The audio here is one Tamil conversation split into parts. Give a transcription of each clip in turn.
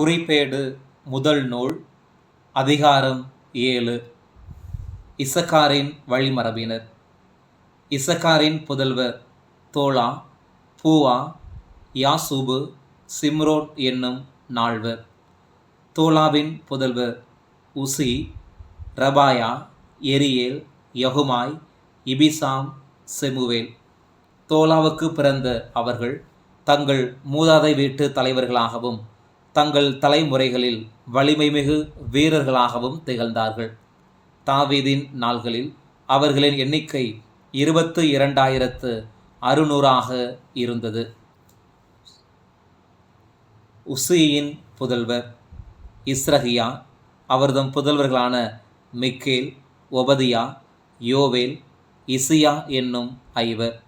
குறிப்பேடு முதல் நூல் அதிகாரம் ஏழு. இசக்காரின் வழிமரபினர். இசக்காரின் புதல்வர் தோலா பூவா யாசூபு சிம்ரோன் என்னும் நால்வர். தோலாவின் புதல்வர் உசி ரபாயா எரியேல் யகுமாய் இபிசாம் செமுவேல். தோலாவுக்கு பிறந்த அவர்கள் தங்கள் மூதாதை வீட்டு தலைவர்களாகவும் தங்கள் தலைமுறைகளில் வலிமைமிகு வீரர்களாகவும் திகழ்ந்தார்கள். தாவீதின் நாள்களில் அவர்களின் எண்ணிக்கை இருபத்து இரண்டாயிரத்து அறுநூறாக இருந்தது. உசியின் புதல்வர் இஸ்ரஹியா அவர்தம் புதல்வர்களான மிக்கேல் ஒபதியா யோவேல் இசியா என்னும் ஐவர்.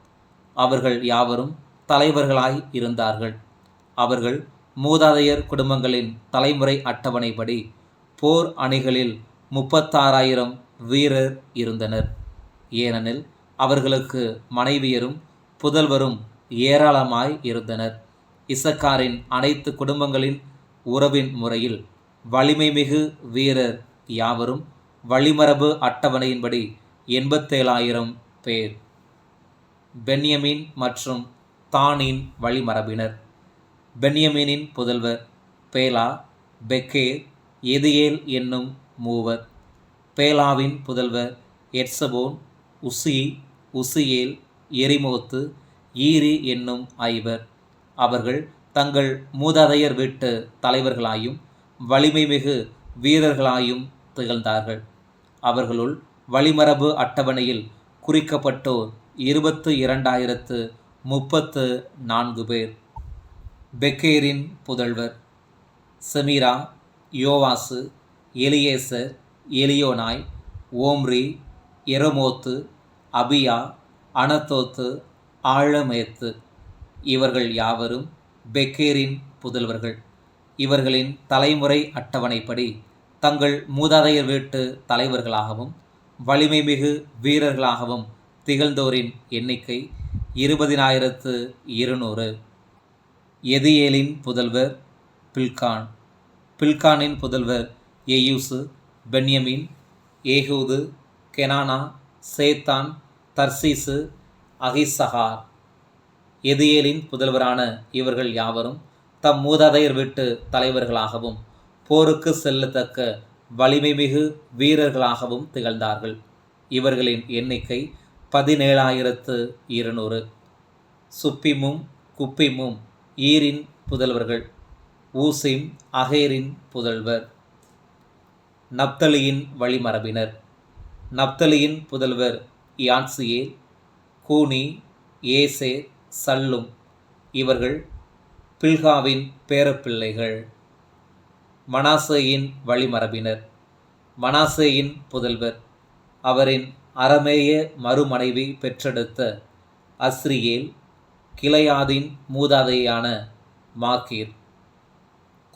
அவர்கள் யாவரும் தலைவர்களாய் இருந்தார்கள். அவர்கள் மூதாதையர் குடும்பங்களின் தலைமுறை அட்டவணைப்படி போர் அணிகளில் முப்பத்தாறாயிரம் வீரர் இருந்தனர். ஏனெனில் அவர்களுக்கு மனைவியரும் புதல்வரும் ஏராளமாய் இருந்தனர். இசக்காரின் அனைத்து குடும்பங்களின் உறவின் முறையில் வலிமைமிகு வீரர் யாவரும் வழிமரபு அட்டவணையின்படி எண்பத்தேழாயிரம் பேர். பென்யமின் மற்றும் தானின் வழிமரபினர். பென்யமீனின் புதல்வர் பேலா பெக்கேர் எதியேல் என்னும் மூவர். பேலாவின் புதல்வர் எட்சபோன் உசி உசியேல் எரிமோத்து ஈரி என்னும் ஐவர். அவர்கள் தங்கள் மூதாதையர் வீட்டு தலைவர்களாயும் வலிமைமிகு வீரர்களாயும் திகழ்ந்தார்கள். அவர்களுள் வழிமரபு அட்டவணையில் குறிக்கப்பட்டோர் இருபத்து இரண்டாயிரத்து முப்பத்து நான்கு பேர். பெக்கேரின் புதல்வர். செமீரா யோவாசு எலியேசர் எலியோனாய் ஓம்ரி எரமோத்து அபியா அனத்தோத்து ஆழமேத்து. இவர்கள் யாவரும் பெக்கேரின் புதல்வர்கள். இவர்களின் தலைமுறை அட்டவணைப்படி தங்கள் மூதாதையர் வீட்டு தலைவர்களாகவும் வலிமைமிகு வீரர்களாகவும் திகழ்ந்தோரின் எண்ணிக்கை இருபதினாயிரத்து இருநூறு. எதியேலின் புதல்வர் பில்கான். பில்கானின் புதல்வர் எயூசு பென்யமின் ஏகூது கெனானா சேத்தான் தர்சீசு அகிசஹார் எதியேலின் புதல்வரான இவர்கள் யாவரும் தம் மூதாதையர் வீட்டு தலைவர்களாகவும் போருக்கு செல்லத்தக்க வலிமைமிகு வீரர்களாகவும் திகழ்ந்தார்கள். இவர்களின் எண்ணிக்கை பதினேழாயிரத்து இருநூறு. சுப்பிமும் குப்பிமும் ஈரின் புதல்வர்கள் ஊசிம் அகேரின் புதல்வர். நப்தலியின் வழிமரபினர். நப்தலியின் புதல்வர் யான்சியே கூனி ஏசே சல்லும். இவர்கள் பில்காவின் பேரப்பிள்ளைகள். மனாசேயின் வழிமரபினர். மனாசேயின் புதல்வர். அவரின் அரமேய மறுமனைவி பெற்றெடுத்த அஸ்ரியேல் கிளையாதின் மூதாதையான மாக்கீர்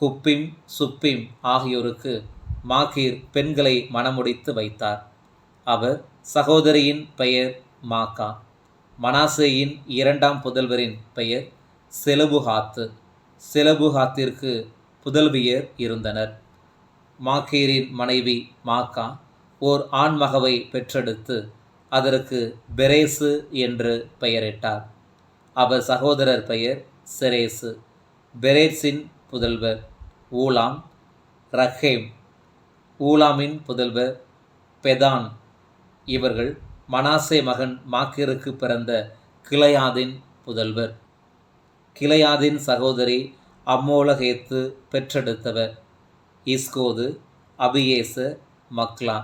குப்பிம் சுப்பிம் ஆகியோருக்கு மாக்கீர் பெண்களை மணமுடித்து வைத்தார். அவர் சகோதரியின் பெயர் மாக்கா. மனாசேயின் இரண்டாம் புதல்வரின் பெயர் செலபுகாத்து. செலபுகாத்திற்கு புதல்வியர் இருந்தனர். மாக்கீரின் மனைவி மாக்கா ஓர் ஆண்மகவை பெற்றெடுத்து அதற்கு பெரேசு என்று பெயரிட்டார். அவர் சகோதரர் பெயர் செரேசு. பெரேட்ஸின் புதல்வர் ஊலாம் ரஹேம். ஊலாமின் புதல்வர் பெதான். இவர்கள் மனாசே மகன் மாக்கிருக்கு பிறந்த கிளையாதின் புதல்வர். கிளையாதின் சகோதரி அம்மோலகேத்து பெற்றெடுத்தவர். இஸ்கோது அபியேச மக்லா.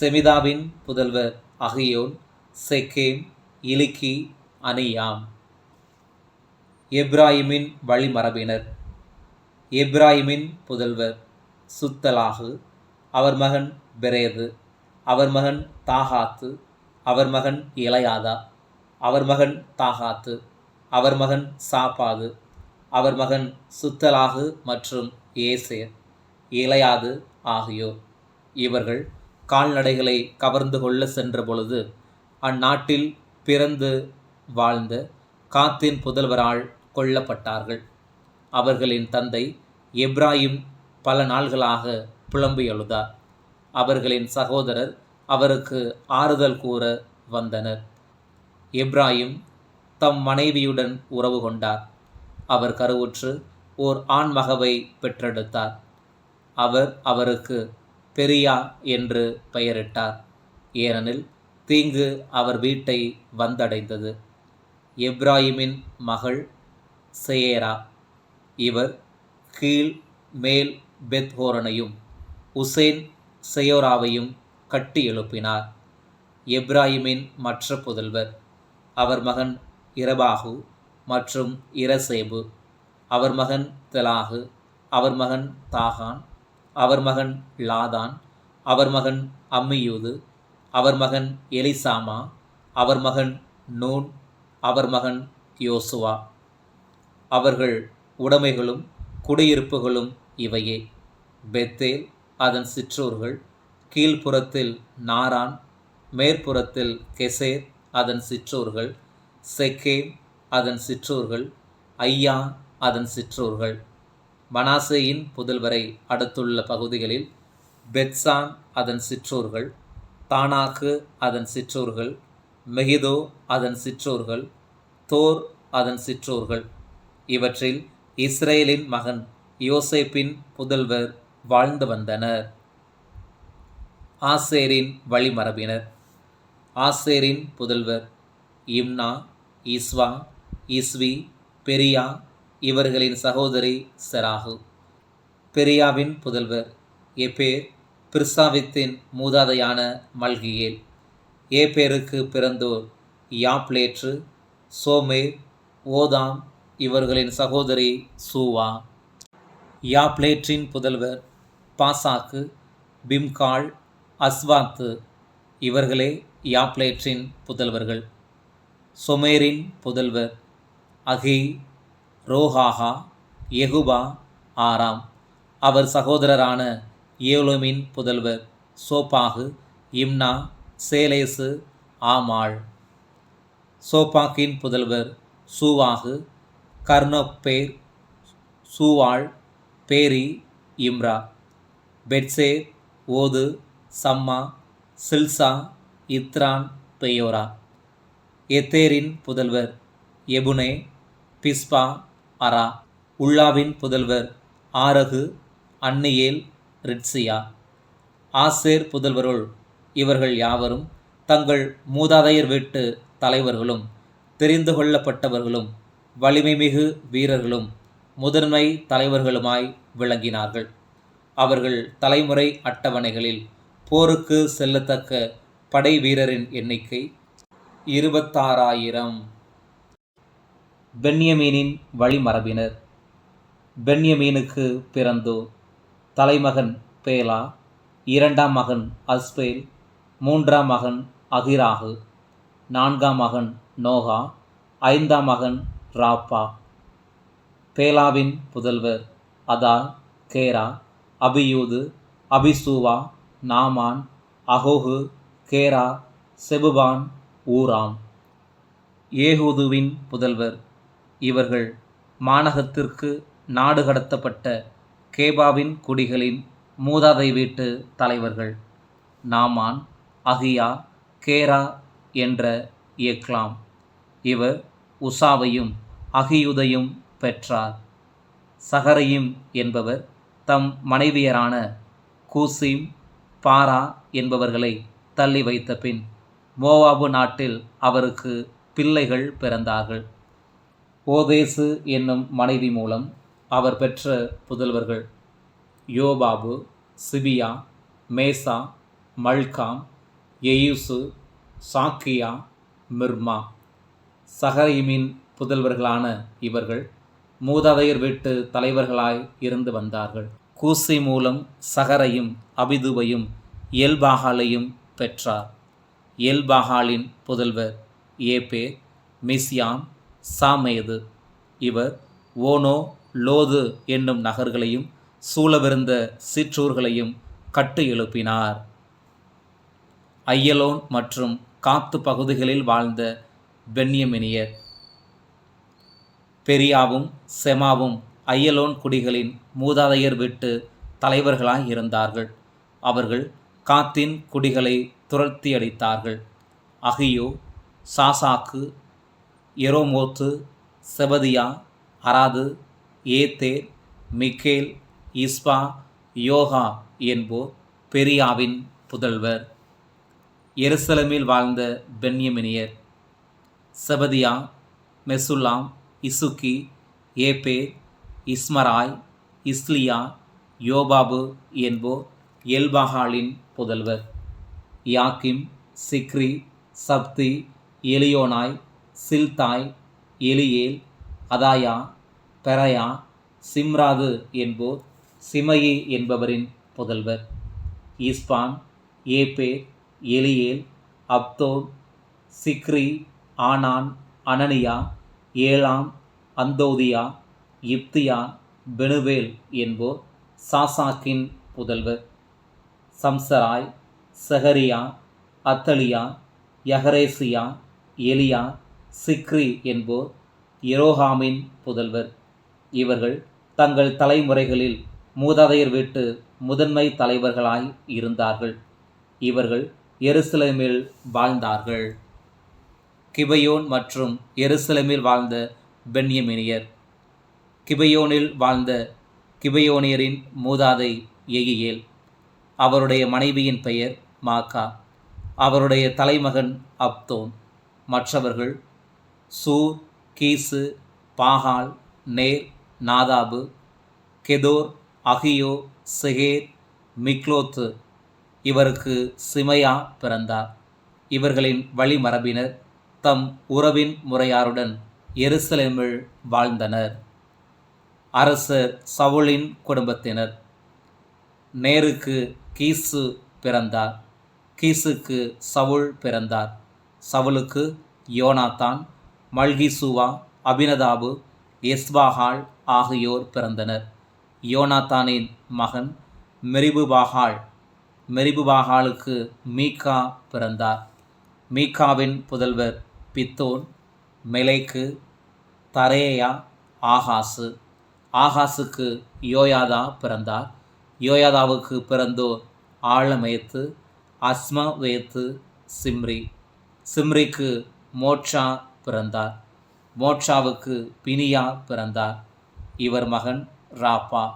செமிதாவின் புதல்வர் அகியோன் செக்கேம் இலிக்கி அனியாம். எப்ராஹிமின் வழிமரபினர். எப்ராஹிமின் புதல்வர் சுத்தலாகு அவர் மகன் பெரேது அவர் மகன் தாகாத்து அவர் மகன் இளையாதா அவர் மகன் தாகாத்து அவர் மகன் சாப்பாது அவர் மகன் சுத்தலாகு மற்றும் ஏசேர் இளையாது ஆகியோர். இவர்கள் கால்நடைகளை கவர்ந்து கொள்ள சென்ற பொழுது அந்நாட்டில் பிறந்து வாழ்ந்த காத்தின் புதல்வரால் கொல்லப்பட்டார்கள். அவர்களின் தந்தை எப்ராஹிம் பல நாள்களாக புலம்பி எழுதார் அவர்களின் சகோதரர் அவருக்கு ஆறுதல் கூற வந்தனர். எப்ராஹிம் தம் மனைவியுடன் உறவு கொண்டார். அவர் கருவுற்று ஓர் ஆண்மகவை பெற்றெடுத்தார். அவர் அவருக்கு பெரியா என்று பெயரிட்டார். ஏனெனில் தீங்கு அவர் வீட்டை வந்தடைந்தது. எப்ராஹிமின் மகள் செயேரா இவர் கீழ் மேல் பெத்ஹோரனையும் உசேன் செயோராவையும் கட்டி எழுப்பினார். எப்ராஹிமின் மற்ற புதல்வர். அவர் மகன் இரபாகு மற்றும் இரசேபு. அவர் மகன் தெலாகு. அவர் மகன் தாகான். அவர் மகன் லாதான். அவர் மகன் அம்மியூது. அவர் மகன் எலிசாமா. அவர் மகன் நூன். அவர் மகன் யோசுவா. அவர்கள் உடைமைகளும் குடியிருப்புகளும் இவையே. பெத்தேல் அதன் சிற்றூர்கள் கீழ்ப்புறத்தில் நாரான் மேற்புறத்தில் கெசேர் அதன் சிற்றூர்கள் செக்கேம் அதன் சிற்றூர்கள் ஐயா அதன் சிற்றூர்கள். மனாசேயின் புதல்வரை அடுத்துள்ள பகுதிகளில் பெட்சான் அதன் சிற்றூர்கள் தானாக்கு அதன் சிற்றூர்கள் மெகிதோ அதன் சிற்றூர்கள் தோர் அதன் சிற்றூர்கள். இவற்றில் இஸ்ரேலின் மகன் யோசேப்பின் புதல்வர் வாழ்ந்து வந்தனர். ஆசேரின் வழிமரபினர். ஆசேரின் புதல்வர் இம்னா ஈஸ்வா இஸ்வி பெரியா இவர்களின் சகோதரி செராகு. பெரியாவின் புதல்வர் எப்பேர் பிர்சாவித்தின் மூதாதையான மல்கியேல். ஏபேருக்கு பிறந்தோர் யாப்லேற்று சோமேர் ஓதாம் இவர்களின் சகோதரி சூவா யாப்லேற்றின் புதல்வர் பாசாக்கு பிம்கால் அஸ்வாத்து இவர்களே யாப்லேற்றின் புதல்வர்கள். சொமேரின் புதல்வர் அகி ரோஹாஹா எகுபா ஆறாம் அவர் சகோதரரான ஏலோமின் புதல்வர் சோபாகு இம்னா சேலேசு ஆமாள். சோபாக்கின் புதல்வர் சூவாகு கர்னப்பேர் சூவாள் பேரி இம்ரா பெட்சேர் ஓது சம்மா சில்சா இத்ரான் பெயோரா. எத்தேரின் புதல்வர் எபுனே பிஸ்பா அரா. உள்ளாவின் புதல்வர் ஆரகு அன்னியேல் ரிட்சியா. ஆசேர் புதல்வருள் இவர்கள் யாவரும் தங்கள் மூதாதையர் வீட்டு தலைவர்களும் தெரிந்து கொள்ளப்பட்டவர்களும் வலிமைமிகு வீரர்களும் முதன்மை தலைவர்களுமாய் விளங்கினார்கள். அவர்கள் தலைமுறை அட்டவணைகளில் போருக்கு செல்லத்தக்க படை வீரரின் எண்ணிக்கை இருபத்தாறாயிரம். பென்யமீனின் வழிமரபினர். பென்யமீனுக்கு பிறந்தோர் தலைமகன் பேலா இரண்டாம் மகன் அஸ்பேல் மூன்றாம் மகன் அகிராகு நான்காம் மகன் நோகா ஐந்தாம் மகன் ராப்பா. பேலாவின் புதல்வர் அதா கேரா அபியூது அபிசூவா நாமான் அகோகு கேரா செபுபான் ஊராம். ஏகூதுவின் புதல்வர். இவர்கள் மாநகத்திற்கு நாடு கடத்தப்பட்ட கேபாவின் குடிகளின் மூதாதை வீட்டு தலைவர்கள். நாமான் அகியா கேரா என்ற எக்லாம் இவர் உசாவையும் அகியுதையும் பெற்றார். சகரையும் என்பவர் தம் மனைவியரான கூசிம் பாரா என்பவர்களை தள்ளி வைத்த பின் மோவாபு நாட்டில் அவருக்கு பிள்ளைகள் பிறந்தார்கள். ஓதேசு என்னும் மனைவி மூலம் அவர் பெற்ற புதல்வர்கள் யோபாபு சிபியா மேசா மல்காம் எயூசு சாக்கியா மிர்மா. சஹரீமின் புதல்வர்களான இவர்கள் மூதாதையர் வீட்டு தலைவர்களாய் இருந்து வந்தார்கள். கூசி மூலம் சகரையும் அபிதுவையும் எல்பாகாலையும் பெற்றார். எல்பாகாலின் புதல்வர் ஏபே மிஸ்யாம் சாமேது. இவர் ஓனோ லோது என்னும் நகர்களையும் சூழவிருந்த சிற்றூர்களையும் கட்டு எழுப்பினார். ஐயலோன் மற்றும் காத்து பகுதிகளில் வாழ்ந்த பென்யமினியர். பெரியாவும் செமாவும் அயலோன் குடிகளின் மூதாதையர் வீட்டு தலைவர்களாய் இருந்தார்கள். அவர்கள் காத்தின் குடிகளை துரத்தி அடித்தார்கள் அகியோ சாசாக்கு எரோமோத்து செபதியா அராது ஏத்தேர் மிக்கேல் இஸ்பா யோகா என்போர் பெரியாவின் புதல்வர். எருசலமில் வாழ்ந்த பென்யமினியர். செபதியா மெசுல்லாம் இசுக்கி ஏபே இஸ்மராய் இஸ்லியா யோபாபு என்போர் எல்பாகாலின் புதல்வர். யாக்கிம் சிக்ரி சப்தி எலியோனாய் சில்தாய் எலியேல் அதாயா பெரயா சிம்ராது என்போர் சிமயி என்பவரின் புதல்வர். Ishpan Eber Eliel Abdon Zichri Hanan Hananiah Elam Antyodaya இப்தியா Phanuel என்போர் சாசாக்கின் புதல்வர். சம்சராய் சஹரியா அத்தலியா யஹரேசியா எலியா சிக்ரி என்போர் எரோஹாமின் புதல்வர். இவர்கள் தங்கள் தலைமுறைகளில் மூதாதையர் வீட்டு முதன்மை தலைவர்களாய் இருந்தார்கள். இவர்கள் எருசலேமில் வாழ்ந்தார்கள். கிபையோன் மற்றும் எருசலேமில் வாழ்ந்த பென்யமினியர். கிபையோனில் வாழ்ந்த கிபையோனியரின் மூதாதை எகியேல் அவருடைய மனைவியின் பெயர் மாக்கா. அவருடைய தலைமகன் அப்தோன். மற்றவர்கள் சூர் கீசு பாகால் நேர் நாதாபு கெதோர் அகியோ செகேர் மிக்லோத்து. இவருக்கு சிமையா பிறந்தார். இவர்களின் வழிமரபினர் தம் உறவின் முறையாருடன் எருசலேமில் வாழ்ந்தனர். அரசர் சவுலின் குடும்பத்தினர். நேருக்கு கீசு பிறந்தார். கீசுக்கு சவுல் பிறந்தார். சவுலுக்கு யோனாத்தான் மல்கிசுவா அபினதாபு எஸ்பாகால் ஆகியோர் பிறந்தனர். யோனாத்தானின் மகன் மெரிபுபாகால் மெரிபுபாகாலுக்கு மீகா பிறந்தார். மீகாவின் புதல்வர் பித்தோன் மெலைக்கு தரேயா ஆகாசு. ஆகாசுக்கு யோயாதா பிறந்தார். யோயாதாவுக்கு பிறந்தோர் ஆழமேத்து அஸ்மவேத்து சிம்ரி. சிம்ரிக்கு மோட்சா பிறந்தார். மோட்சாவுக்கு பினியா பிறந்தார். இவர் மகன் ராப்பா.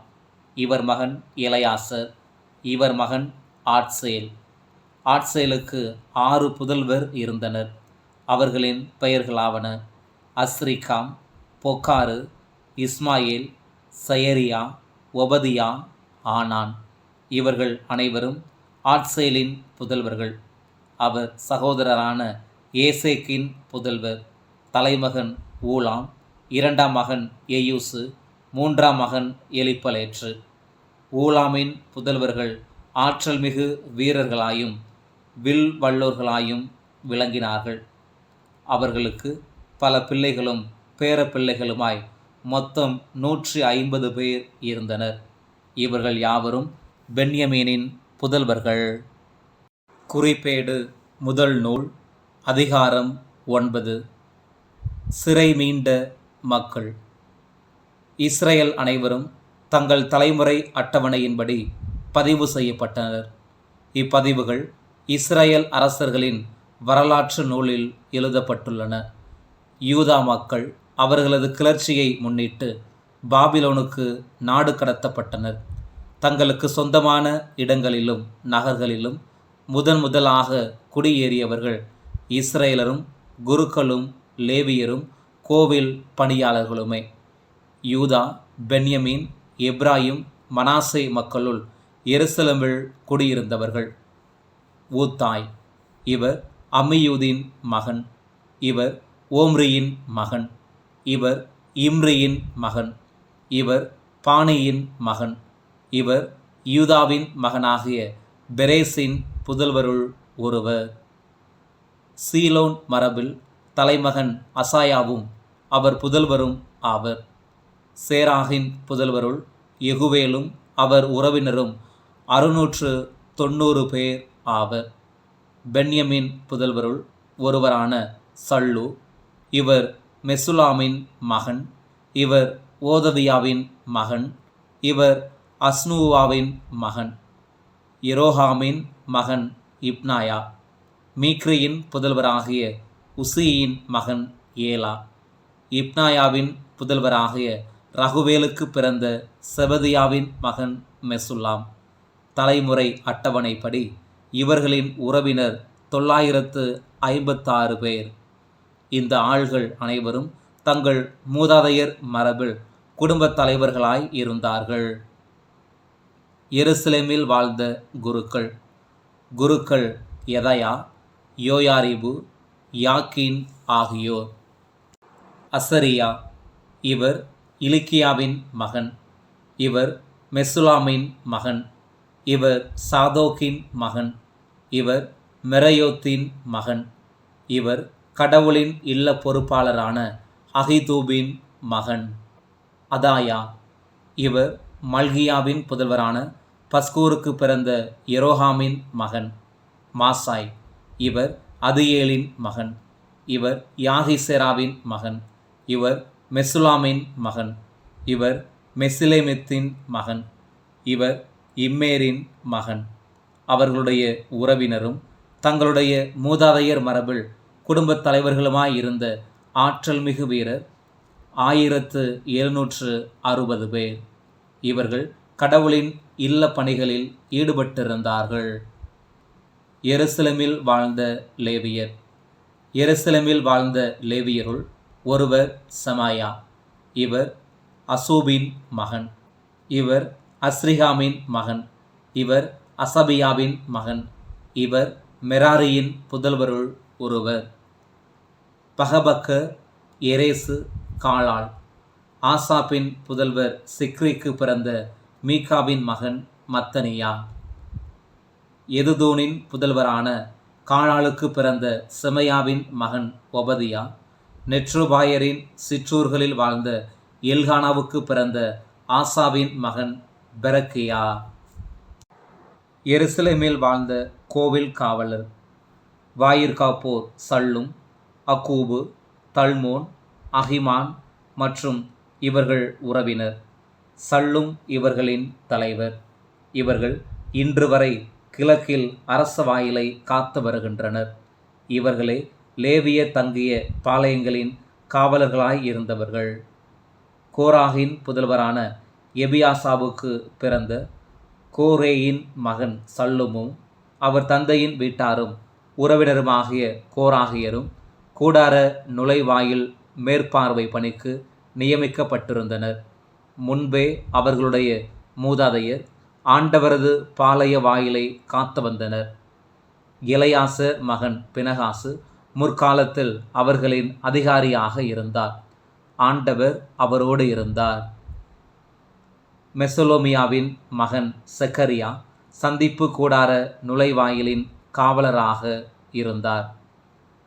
இவர் மகன் இளையாசர் இவர் மகன் ஆட்சேல். ஆட்சேலுக்கு ஆறு புதல்வர் இருந்தனர். அவர்களின் பெயர்களாவன அஸ்ரிகாம் பொக்காரு இஸ்மாயில் சயரியா ஒபதியா ஆனான். இவர்கள் அனைவரும் ஆட்சேலின் புதல்வர்கள். அவர் சகோதரரான ஏசேக்கின் புதல்வர். தலைமகன் ஊலாம் இரண்டாம் மகன் எயூசு மூன்றாம் மகன் எலிப்பலேற்று. ஊலாமின் புதல்வர்கள் ஆற்றல் மிகு வீரர்களாயும் வில் வல்லோர்களாயும் விளங்கினார்கள். அவர்களுக்கு பல பிள்ளைகளும் பேரப்பிள்ளைகளுமாய் மொத்தம் நூற்றி ஐம்பது பேர் இருந்தனர். இவர்கள் யாவரும் பென்யமீனின் புதல்வர்கள். குறிப்பேடு முதல் நூல் அதிகாரம் ஒன்பது. சிறை மீண்ட மக்கள். இஸ்ரேல் அனைவரும் தங்கள் தலைமுறை அட்டவணையின்படி பதிவு செய்யப்பட்டனர். இப்பதிவுகள் இஸ்ரேல் அரசர்களின் வரலாற்று நூலில் எழுதப்பட்டுள்ளன. யூதா மக்கள் அவர்களது கிளர்ச்சியை முன்னிட்டு பாபிலோனுக்கு நாடு கடத்தப்பட்டனர். தங்களுக்கு சொந்தமான இடங்களிலும் நகர்களிலும் முதன் முதலாக குடியேறியவர்கள் இஸ்ரேலரும் குருக்களும் லேவியரும் கோவில் பணியாளர்களுமே. யூதா பென்யமீன் எப்ராயிம் மனாசே மக்களுள் எருசலமில் குடியிருந்தவர்கள். ஊத்தாய். இவர் அமையுதீன் மகன். இவர் ஓம்ரியின் மகன். இவர் இம்ரியின் மகன். இவர் பாணியின் மகன். இவர் யூதாவின் மகனாகிய பெரேசின் புதல்வருள் ஒருவர். சீலோன் மரபில் தலைமகன் அசாயாவும் அவர் புதல்வரும் ஆவர். சேராகின் புதல்வருள் எகுவேலும் அவர் உறவினரும் அறுநூற்று தொண்ணூறு பேர் ஆவர். பென்யமின் புதல்வருள் ஒருவரான சல்லு இவர் மெசுலாமின் மகன் இவர் ஓதவியாவின் மகன் இவர் அஸ்னூவாவின் மகன் இரோஹாமின் மகன் இப்னாயா மீக்ரியின் புதல்வராகிய உசியின் மகன் ஏலா இப்னாயாவின் புதல்வராகிய ரகுவேலுக்கு பிறந்த செபதியாவின் மகன் மெசுல்லாம். தலைமுறை அட்டவணைப்படி இவர்களின் உறவினர் தொள்ளாயிரத்து ஐம்பத்தாறு பேர். இந்த ஆள்கள் அனைவரும் தங்கள் மூதாதையர் மரபில் குடும்பத் தலைவர்களாய் இருந்தார்கள். எருசலேமில் வாழ்ந்த குருக்கள். குருக்கள் எதயா யோயாரிபு யாக்கின் ஆகியோர். அசரியா இவர் இலிக்கியாவின் மகன். இவர் மெசுலாமின் மகன். இவர் சாதோக்கின் மகன். இவர் மெரயோத்தின் மகன். இவர் கடவுளின் இல்ல பொறுப்பாளரான அகிதூபின் மகன். அதாயா இவர் மல்கியாவின் புதல்வரான பஸ்கூருக்கு பிறந்த எரோஹாமின் மகன். மாசாய் இவர் அதியேலின் மகன். இவர் யாகிசெராவின் மகன். இவர் மெசுலாமின் மகன். இவர் மெசிலேமித்தின் மகன். இவர் இம்மேரின் மகன். அவர்களுடைய உறவினரும் தங்களுடைய மூதாதையர் மரபில் குடும்பத் தலைவர்களுமாயிருந்த ஆற்றல் மிகு வீரர் ஆயிரத்து எழுநூற்று அறுபது பேர். இவர்கள் கடவுளின் இல்ல பணிகளில் ஈடுபட்டிருந்தார்கள். எருசலமில் வாழ்ந்த லேவியர். எருசலமில் வாழ்ந்த லேவியருள் ஒருவர் சமாயா. இவர் அசூபின் மகன். இவர் அஸ்ரிகாமின் மகன். இவர் அசபியாவின் மகன். இவர் மெராரியின் புதல்வருள் ஒருவர். பகபக்க எரேசு காளால் ஆசாப்பின் புதல்வர் சிக்ரிக்கு பிறந்த மீகாவின் மகன் மத்தனியா. எதுதோனின் புதல்வரான காளாளுக்கு பிறந்த செமையாவின் மகன் ஒபதியா. நெட்ருபாயரின் சிற்றூர்களில் வாழ்ந்த எல்கானாவுக்கு பிறந்த ஆசாவின் மகன் பெரக்கியா. எருசலேமில் வாழ்ந்த கோவில் காவலர். வாயிற்காப்போர் சல்லும் அக்கூபு தல்மோன் அஹிமான் மற்றும் இவர்கள் உறவினர். சல்லும் இவர்களின் தலைவர். இவர்கள் இன்று வரை கிழக்கில் அரச வாயிலை காத்து வருகின்றனர். இவர்களே லேவிய தங்கிய பாளையங்களின் காவலர்களாய் இருந்தவர்கள். கோராகின் புதல்வரான எபியாசாவுக்கு பிறந்த கோரேயின் மகன் சல்லுமும் அவர் தந்தையின் வீட்டாரும் உறவினருமாகிய கோராகியரும் கூடார நுழைவாயில் மேற்பார்வை பணிக்கு நியமிக்கப்பட்டிருந்தனர். முன்பே அவர்களுடைய மூதாதையர் ஆண்டவரது பாளைய வாயிலை காத்து வந்தனர். இளையாச மகன் பினகாசு முற்காலத்தில் அவர்களின் அதிகாரியாக இருந்தார். ஆண்டவர் அவரோடு இருந்தார். மெசலோமியாவின் மகன் செக்கரியா சந்திப்பு கூடார நுழைவாயிலின் காவலராக இருந்தார்.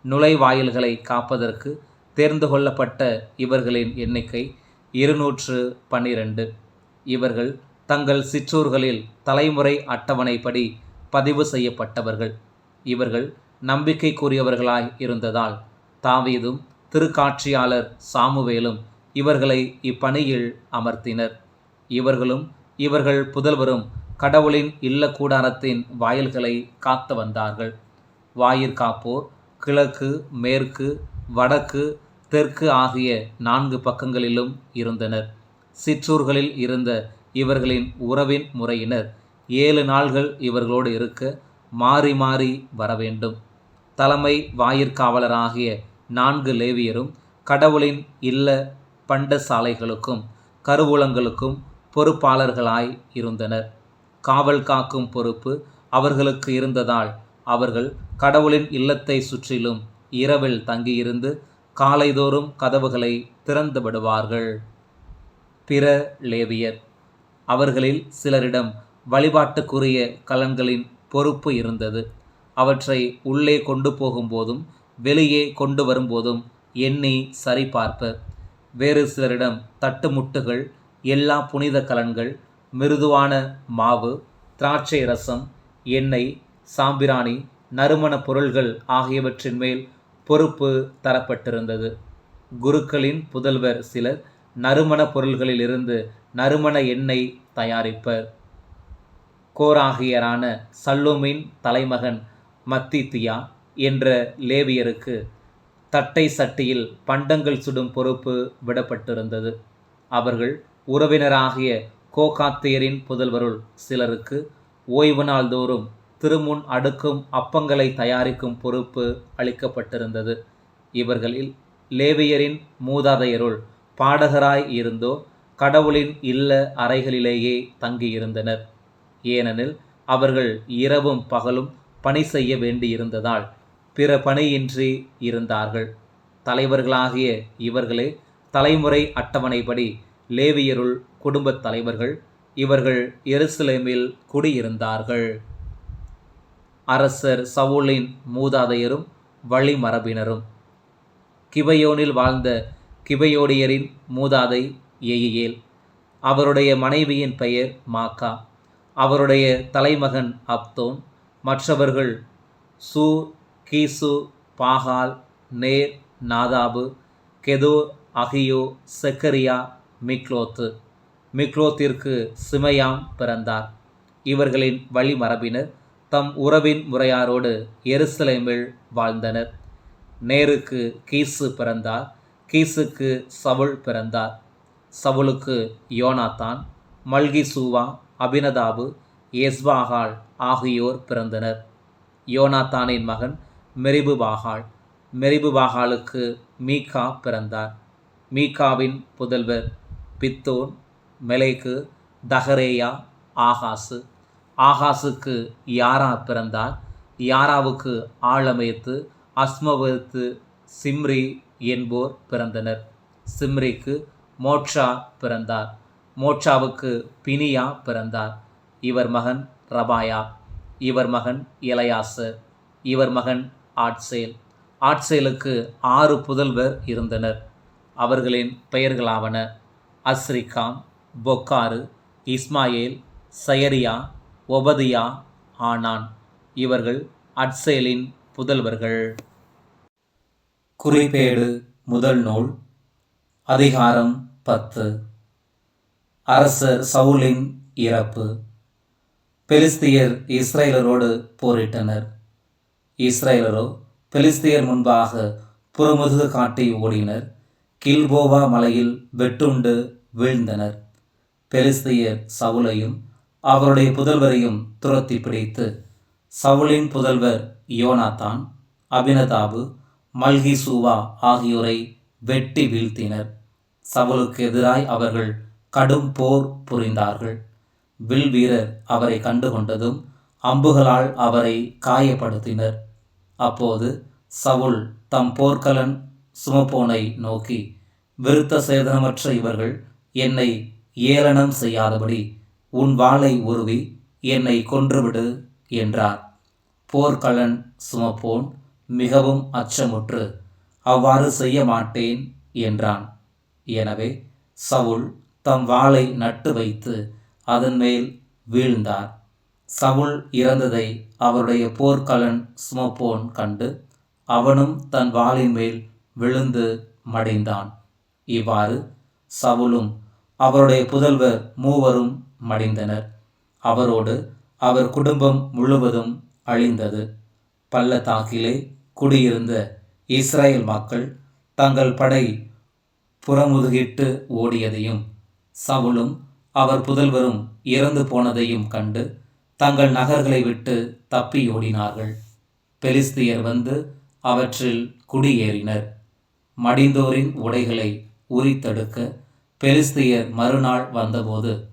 நுழைவாயில்களை காப்பதற்கு தேர்ந்து கொள்ளப்பட்ட இவர்களின் எண்ணிக்கை இருநூற்று பன்னிரண்டு. இவர்கள் தங்கள் சிற்றூர்களில் தலைமுறை அட்டவணைப்படி பதிவு செய்யப்பட்டவர்கள். இவர்கள் நம்பிக்கைக்குரியவர்களாய் இருந்ததால் தாவீதும் திருக்காட்சியாளர் சாமுவேலும் இவர்களை இப்பணியில் அமர்த்தினர். இவர்களும் இவர்கள் புதல்வரும் கடவுளின் இல்ல கூடாரத்தின் வாயில்களை காத்து வந்தார்கள். வாயிற்காப்போர் கிழக்கு மேற்கு வடக்கு தெற்கு ஆகிய நான்கு பக்கங்களிலும் இருந்தனர். சிற்றூர்களில் இருந்த இவர்களின் உறவின் முறையினர் ஏழு நாள்கள் இவர்களோடு இருக்க மாறி மாறி வர வேண்டும் தலைமை வாயிற்காவலராகிய நான்கு லேவியரும் கடவுளின் இல்ல பண்டசாலைகளுக்கும் கருவூலங்களுக்கும் பொறுப்பாளர்களாய் இருந்தனர். காவல் காக்கும் பொறுப்பு அவர்களுக்கு இருந்ததால் அவர்கள் கடவுளின் இல்லத்தை சுற்றிலும் இரவில் தங்கியிருந்து காலைதோறும் கதவுகளை திறந்து விடுவார்கள். பிற லேவியர் அவர்களில் சிலரிடம் வழிபாட்டுக்குரிய கலன்களின் பொறுப்பு இருந்தது. அவற்றை உள்ளே கொண்டு போகும்போதும் வெளியே கொண்டு வரும்போதும் எண்ணி சரிபார்ப்பர். வேறு சிலரிடம் தட்டுமுட்டுகள் எல்லா புனித கலன்கள் மிருதுவான மாவு திராட்சை ரசம் எண்ணெய் சாம்பிராணி நறுமண பொருள்கள் ஆகியவற்றின் மேல் பொறுப்பு தரப்பட்டிருந்தது. குருக்களின் புதல்வர் சிலர் நறுமணப் பொருள்களிலிருந்து நறுமண எண்ணெய் தயாரிப்பர். கோராகியரான சல்லூமின் தலைமகன் மத்தித்தியா என்ற லேவியருக்கு தட்டை சட்டியில் பண்டங்கள் சுடும் பொறுப்பு விடப்பட்டிருந்தது. அவர்கள் உறவினராகிய கோகாத்தியரின் புதல்வருள் சிலருக்கு ஓய்வு நாள் தோறும் திருமுன் அடுக்கும் அப்பங்களை தயாரிக்கும் பொறுப்பு அளிக்கப்பட்டிருந்தது. இவர்களில் லேவியரின் மூதாதையருள் பாடகராய் இருந்தோ கடவுளின் இல்ல அறைகளிலேயே தங்கியிருந்தனர். ஏனெனில் அவர்கள் இரவும் பகலும் பணி செய்ய வேண்டியிருந்ததால் பிற பணியின்றி இருந்தார்கள். தலைவர்களாகிய இவர்களே தலைமுறை அட்டவணைப்படி லேவியருள் குடும்பத் தலைவர்கள் இவர்கள் எருசலேமில் குடியிருந்தார்கள். அரசர் சவுலின் மூதாதையரும் வழிமரபினரும். கிபையோனில் வாழ்ந்த கிபையோடியரின் மூதாதை எயியேல் அவருடைய மனைவியின் பெயர் மாக்கா. அவருடைய தலைமகன் அப்தோன். மற்றவர்கள் சு கீசு பாகால் நேர் நாதாபு கெதோ அகியோ செக்கரியா மிக்லோத்து. மிக்லோத்திற்கு சிமையாம் பிறந்தார். இவர்களின் வழிமரபினர் தம் உறவின் முறையாரோடு எருசலேமில் வாழ்ந்தனர். நேருக்கு கீசு பிறந்தார். கீசுக்கு சவுல் பிறந்தார். சவுலுக்கு யோனாத்தான் மல்கிசூவா அபினதாபு எஸ்பாகால் ஆகியோர் பிறந்தனர். யோனாத்தானின் மகன் மெரிபுபாகால் மெரிபுபாகாலுக்கு மீகா பிறந்தார். மீகாவின் புதல்வர் பித்தோன் மெலேக்கு தஹரேயா ஆகாசு. ஆகாசுக்கு யாரா பிறந்தார்? யாராவுக்கு ஆழமேத்து அஸ்மவத்து சிம்ரி என்போர் பிறந்தனர். சிம்ரிக்கு மோட்சா பிறந்தார். மோட்சாவுக்கு பினியா பிறந்தார். இவர் மகன் ரபாயா. இவர் மகன் இளையாசு இவர் மகன் ஆட்சேல். ஆட்சேலுக்கு ஆறு புதல்வர் இருந்தனர். அவர்களின் பெயர்களாவன அஸ்ரிகாம் பொக்காரு இஸ்மாயேல் சயரியா ஒபதியா ஆனான். இவர்கள் அட்சேலின் புதல்வர்கள். குறிப்பேடு முதல் நூல் அதிகாரம் பத்து. அரசர் சவுலின் இறப்பு. பெலிஸ்தியர் இஸ்ரேலரோடு போரிட்டனர். இஸ்ரேலரோ பெலிஸ்தியர் முன்பாக புறமுதுகு காட்டி ஓடினர். கில்போவா மலையில் வெட்டுண்டு வீழ்ந்தனர். பெலிஸ்தையர் சவுலையும் அவருடைய புதல்வரையும் துரத்தி பிடித்து சவுலின் புதல்வர் யோனாத்தான் அபினதாபு மல்கிசூவா ஆகியோரை வெட்டி வீழ்த்தினர். சவுலுக்கு எதிராய் அவர்கள் கடும் போர் புரிந்தார்கள். வில் வீரர் அவரை கண்டுகொண்டதும் அம்புகளால் அவரை காயப்படுத்தினர். அப்போது சவுல் தம் போர்க்கலன் சுமப்போனை நோக்கி விருத்த சேதனமற்ற இவர்கள் என்னை ஏளனம் செய்யாதபடி உன் வாளை உருவி என்னை கொன்றுவிடு என்றார். போர்க்கலன் சுமப்போன் மிகவும் அச்சமுற்று அவ்வாறு செய்ய மாட்டேன் என்றான். எனவே சவுல் தம் வாளை நட்டு வைத்து அதன் மேல் வீழ்ந்தார். சவுல் இறந்ததை அவருடைய போர்க்கலன் சுமப்போன் கண்டு அவனும் தன் வாளின் மேல் விழுந்து மடிந்தான். இவ்வாறு சவுலும் அவருடைய புதல்வர் மூவரும் மடிந்தனர். அவரோடு அவர் குடும்பம் முழுவதும் அழிந்தது. பள்ளத்தாக்கிலே குடியிருந்த இஸ்ரேல் மக்கள் தங்கள் படை புறமுதுகிட்டு ஓடியதையும் சவுலும் அவர் புதல்வரும் இறந்து போனதையும் கண்டு தங்கள் நகர்களை விட்டு தப்பி ஓடினார்கள். பெலிஸ்தியர் வந்து அவற்றில் குடியேறினர். மடிந்தோரின் உடைகளை உரித்தெடுக்க பெலிஸ்தியர் மறுநாள் வந்தபோது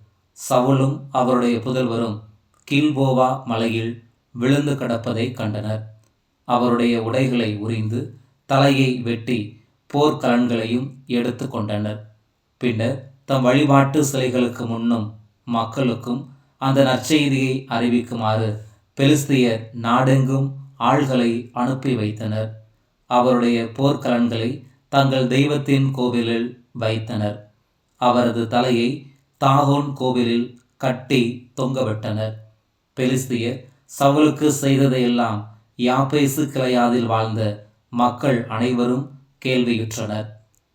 சவுலும் அவருடைய புதல்வரும் கில்போவா மலையில் விழுந்து கிடப்பதை கண்டனர். அவருடைய உடைகளை உரிந்து தலையை வெட்டி போர்க்கலன்களையும் எடுத்து கொண்டனர். பின்னர் தம் வழிபாட்டு சிலைகளுக்கு முன்னும் மக்களுக்கும் அந்த நற்செய்தியை அறிவிக்குமாறு பெலிஸ்தியர் நாடெங்கும் ஆள்களை அனுப்பி வைத்தனர். அவருடைய போர்க்கலன்களை தங்கள் தெய்வத்தின் கோவிலில் வைத்தனர். அவரது தலையை தாகோன் கோவிலில் கட்டி தொங்கவிட்டனர். பெலிஸ்தியர் சவுலுக்கு செய்ததையெல்லாம் யாப்பேசு கிளையாதில் வாழ்ந்த மக்கள் அனைவரும் கேள்வியுற்றனர்.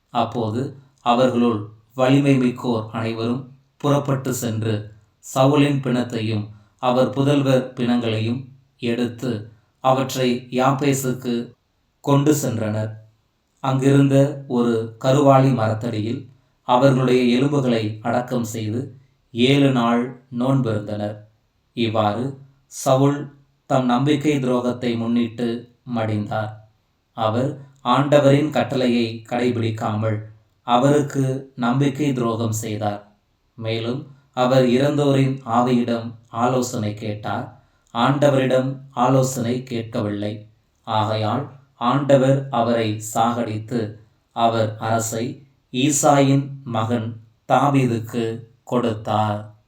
அப்போது அவர்களுள் வலிமை மிக்கோர் அனைவரும் புறப்பட்டு சென்று சவுலின் பிணத்தையும் அவர் புதல்வர் பிணங்களையும் எடுத்து அவற்றை யாப்பேசுக்கு கொண்டு சென்றனர். அங்கிருந்த ஒரு கருவாளி மரத்தடியில் அவர்களுடைய எலும்புகளை அடக்கம் செய்து ஏழு நாள் நோன்பிருந்தனர் இவ்வாறு சவுல் தம் நம்பிக்கை துரோகத்தை முன்னிட்டு மடிந்தார். அவர் ஆண்டவரின் கட்டளையை கடைபிடிக்காமல் அவருக்கு நம்பிக்கை துரோகம் செய்தார். மேலும் அவர் இறந்தோரின் ஆவியிடம் ஆலோசனை கேட்டார். ஆண்டவரிடம் ஆலோசனை கேட்கவில்லை. ஆகையால் ஆண்டவர் அவரை சாகடித்து அவர் அரசை ஈசாயின் மகன் தாவீதுக்கு கொடுத்தார்.